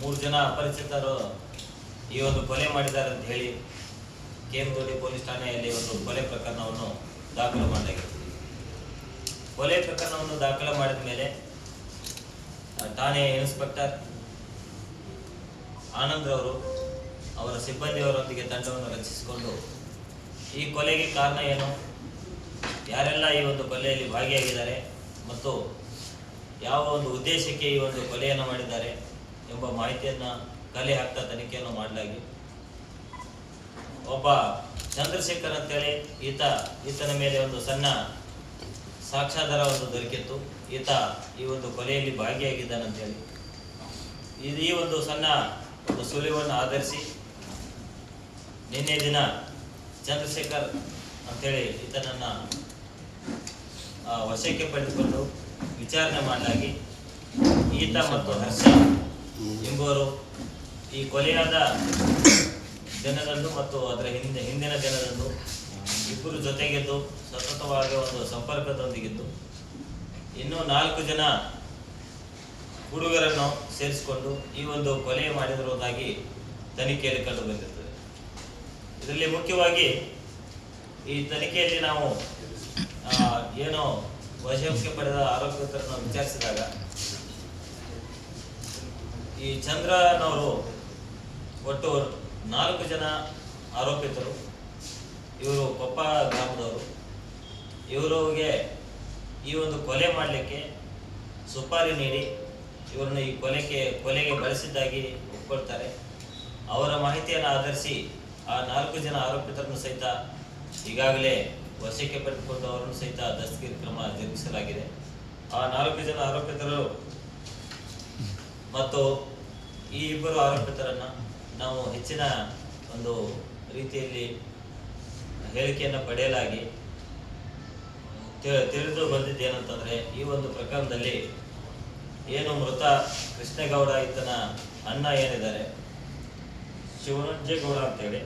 ಮೂರು ಜನ ಅಪರಿಚಿತರು ಈ ಒಂದು ಕೊಲೆ ಮಾಡಿದ್ದಾರೆ ಅಂತ ಹೇಳಿ ಕೆ ಎಂ ದೊಡ್ಡಿ ಪೊಲೀಸ್ ಠಾಣೆಯಲ್ಲಿ ಒಂದು ಕೊಲೆ ಪ್ರಕರಣವನ್ನು ದಾಖಲು ಮಾಡಲಾಗಿತ್ತು. ಕೊಲೆ ಪ್ರಕರಣವನ್ನು ದಾಖಲು ಮಾಡಿದ ಮೇಲೆ ಠಾಣೆಯ ಠಾಣೆ ಇನ್ಸ್ಪೆಕ್ಟರ್ ಆನಂದ್ರವರು ಅವರ ಸಿಬ್ಬಂದಿಯವರೊಂದಿಗೆ ತಂಡವನ್ನು ರಚಿಸಿಕೊಂಡು ಈ ಕೊಲೆಗೆ ಕಾರಣ ಏನು? ಯಾರೆಲ್ಲ ಈ ಒಂದು ಕೊಲೆಯಲ್ಲಿ ಭಾಗಿಯಾಗಿದ್ದಾರೆ ಮತ್ತು ಯಾವ ಒಂದು ಉದ್ದೇಶಕ್ಕೆ ಈ ಒಂದು ಕೊಲೆಯನ್ನು ಮಾಡಿದ್ದಾರೆ? ಮಾಹಿತಿಯನ್ನು ಕಲೆ ಹಾಕ್ತಾ ತನಿಖೆಯನ್ನು ಮಾಡಲಾಗಿ. ಒಬ್ಬ ಚಂದ್ರಶೇಖರ್ ಅಂತೇಳಿ ಈತ, ಈತನ ಮೇಲೆ ಒಂದು ಸಣ್ಣ ಸಾಕ್ಷಾಧಾರ ಒಂದು ದೊರಕಿತ್ತು. ಈತ ಈ ಒಂದು ಕೊಲೆಯಲ್ಲಿ ಭಾಗಿಯಾಗಿದ್ದಾನಂತೇಳಿ ಇದು ಈ ಒಂದು ಸಣ್ಣ ಒಂದು ಸುಳಿವನ್ನು ಆಧರಿಸಿ ನಿನ್ನೆ ದಿನ ಚಂದ್ರಶೇಖರ್ ಅಂತೇಳಿ ಈತನನ್ನ ವಶಕ್ಕೆ ಪಡೆದುಕೊಂಡು ವಿಚಾರಣೆ ಮಾಡಲಾಗಿ ಈತ ಮತ್ತು ಹರ್ಷ ಈ ಕೊಲೆಯಾದ ಜನರನ್ನು ಮತ್ತು ಅದರ ಹಿಂದೆ, ಹಿಂದಿನ ಜನರನ್ನು ಇಬ್ಬರು ಜೊತೆಗೆದ್ದು ಸತತವಾಗಿ ಒಂದು ಸಂಪರ್ಕದೊಂದಿಗಿದ್ದು, ಇನ್ನೂ ನಾಲ್ಕು ಜನ ಹುಡುಗರನ್ನು ಸೇರಿಸಿಕೊಂಡು ಈ ಒಂದು ಕೊಲೆ ಮಾಡಿದಿರುವುದಾಗಿ ತನಿಖೆಯಲ್ಲಿ ಕಂಡು ಬಂದಿರ್ತದೆ ಇದರಲ್ಲಿ ಮುಖ್ಯವಾಗಿ ಈ ತನಿಖೆಯಲ್ಲಿ ನಾವು ಏನೋ ಏನು ವಶಕ್ಕೆ ಪಡೆದ ಆರೋಪಿತರನ್ನು ವಿಚಾರಿಸಿದಾಗ ಈ ಚಂದ್ರನವರು ಒಟ್ಟು ನಾಲ್ಕು ಜನ ಆರೋಪಿತರು. ಇವರು ಕೊಪ್ಪ ಗ್ರಾಮದವರು. ಇವರಿಗೆ ಈ ಒಂದು ಕೊಲೆ ಮಾಡಲಿಕ್ಕೆ ಸುಪಾರಿ ನೀಡಿ ಇವರನ್ನು ಈ ಕೊಲೆಗೆ ಕೊಲೆಗೆ ಬಳಸಿದ್ದಾಗಿ ಒಪ್ಕೊಳ್ತಾರೆ. ಅವರ ಮಾಹಿತಿಯನ್ನು ಆಧರಿಸಿ ಆ ನಾಲ್ಕು ಜನ ಆರೋಪಿತರನ್ನು ಸಹಿತ ಈಗಾಗಲೇ ವಶಕ್ಕೆ ಪಡೆದುಕೊಂಡು ಅವರನ್ನು ಸಹಿತ ದಸ್ತಗಿರಿ ಕ್ರಮ ಜರುಗಿಸಲಾಗಿದೆ. ಆ ನಾಲ್ಕು ಜನ ಆರೋಪಿತರು ಮತ್ತು ಈ ಇಬ್ಬರು ಆರೋಪಿತರನ್ನ ನಾವು ಹೆಚ್ಚಿನ ಒಂದು ರೀತಿಯಲ್ಲಿ ಹೇಳಿಕೆಯನ್ನು ಪಡೆಯಲಾಗಿ ತಿಳಿದು ಬಂದಿದ್ದೇನಂತಂದರೆ ಈ ಒಂದು ಪ್ರಕರಣದಲ್ಲಿ ಏನು ಮೃತ ಕೃಷ್ಣೇಗೌಡ ಈತನ ಅಣ್ಣ ಏನಿದ್ದಾರೆ, ಶಿವರಂಜೇಗೌಡ ಅಂತೇಳಿ,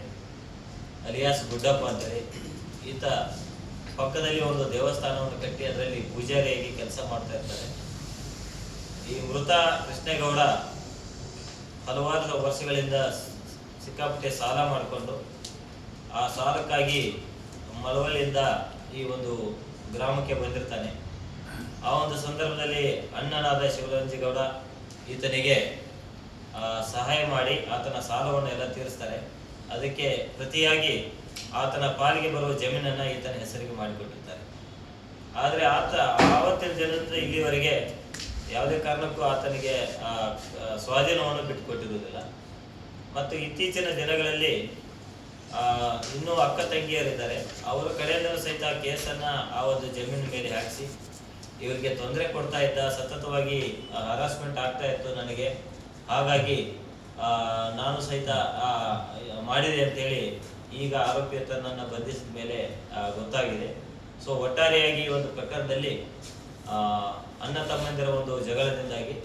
ಅಲಿಯಾಸ್ ಗುಡ್ಡಪ್ಪ ಅಂತೇಳಿ, ಈತ ಪಕ್ಕದಲ್ಲಿ ಒಂದು ದೇವಸ್ಥಾನವನ್ನು ಕಟ್ಟಿ ಅದರಲ್ಲಿ ಪೂಜಾರಿಯಾಗಿ ಕೆಲಸ ಮಾಡ್ತಾ ಇರ್ತಾರೆ. ಈ ಮೃತ ಕೃಷ್ಣೇಗೌಡ ಹಲವಾರು ವರ್ಷಗಳಿಂದ ಸಿಕ್ಕಾಪಟ್ಟೆ ಸಾಲ ಮಾಡಿಕೊಂಡು ಆ ಸಾಲಕ್ಕಾಗಿ ಮಳವಳ್ಳಿಯಿಂದ ಈ ಒಂದು ಗ್ರಾಮಕ್ಕೆ ಬಂದಿರ್ತಾನೆ. ಆ ಒಂದು ಸಂದರ್ಭದಲ್ಲಿ ಅಣ್ಣನಾದ ಶಿವರಂಜಿಗೌಡ ಈತನಿಗೆ ಸಹಾಯ ಮಾಡಿ ಆತನ ಸಾಲವನ್ನು ಎಲ್ಲ ತೀರಿಸ್ತಾರೆ. ಅದಕ್ಕೆ ಪ್ರತಿಯಾಗಿ ಆತನ ಪಾಲಿಗೆ ಬರುವ ಜಮೀನನ್ನು ಈತನ ಹೆಸರಿಗೆ ಮಾಡಿಕೊಟ್ಟಿರ್ತಾರೆ. ಆದರೆ ಆತ ಆವತ್ತಿನ ಜನರಿಂದ ಇಲ್ಲಿವರೆಗೆ ಯಾವುದೇ ಕಾರಣಕ್ಕೂ ಆತನಿಗೆ ಸ್ವಾಧೀನವನ್ನು ಬಿಟ್ಟುಕೊಟ್ಟಿರುವುದಿಲ್ಲ. ಮತ್ತು ಇತ್ತೀಚಿನ ದಿನಗಳಲ್ಲಿ ಇನ್ನೂ ಅಕ್ಕ ತಂಗಿಯರಿದ್ದಾರೆ. ಅವರ ಕಡೆಯಿಂದಲೂ ಸಹಿತ ಕೇಸನ್ನ ಆ ಒಂದು ಜಮೀನು ಮೇಲೆ ಹಾಕಿಸಿ, ಇವರಿಗೆ ತೊಂದರೆ ಕೊಡ್ತಾ ಇದ್ದ, ಸತತವಾಗಿ ಹರಾಸ್ಮೆಂಟ್ ಆಗ್ತಾ ಇತ್ತು ನನಗೆ. ಹಾಗಾಗಿ ನಾನು ಸಹಿತ ಮಾಡಿದೆ ಅಂತೇಳಿ ಈಗ ಆರೋಪಿತನನ್ನು ಬಂಧಿಸಿದ ಮೇಲೆ ಗೊತ್ತಾಗಿದೆ. ಸೊ, ಒಟ್ಟಾರೆಯಾಗಿ ಒಂದು ಪ್ರಕರಣದಲ್ಲಿ ಅಣ್ಣ ತಮ್ಮಂದಿರ ಒಂದು ಜಗಳದಿಂದಾಗಿ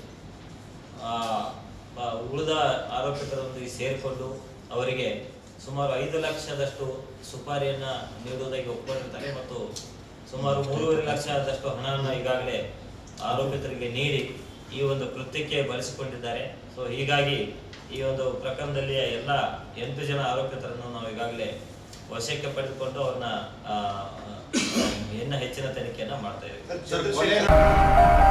ಉಳಿದ ಆರೋಪಿತರೊಂದಿಗೆ ಸೇರಿಕೊಂಡು ಅವರಿಗೆ ಸುಮಾರು ಐದು ಲಕ್ಷದಷ್ಟು ಸುಪಾರಿಯನ್ನು ನೀಡುವುದಾಗಿ ಒಪ್ಪಿಕೊಂಡಿರ್ತಾರೆ ಮತ್ತು ಸುಮಾರು ಮೂರುವರೆ ಲಕ್ಷದಷ್ಟು ಹಣವನ್ನು ಈಗಾಗಲೇ ಆರೋಪಿತರಿಗೆ ನೀಡಿ ಈ ಒಂದು ಕೃತ್ಯಕ್ಕೆ ಬಳಸಿಕೊಂಡಿದ್ದಾರೆ. ಸೊ ಹೀಗಾಗಿ ಈ ಒಂದು ಪ್ರಕರಣದಲ್ಲಿ ಎಲ್ಲ ಎಂಟು ಜನ ಆರೋಪಿತರನ್ನು ನಾವು ಈಗಾಗಲೇ ವಶಕ್ಕೆ ಪಡೆದುಕೊಂಡು ಅವ್ರನ್ನ ಇನ್ನ ಹೆಚ್ಚಿನ ತನಿಖೆಯನ್ನ ಮಾಡ್ತಾ ಇದ್ದೀವಿ.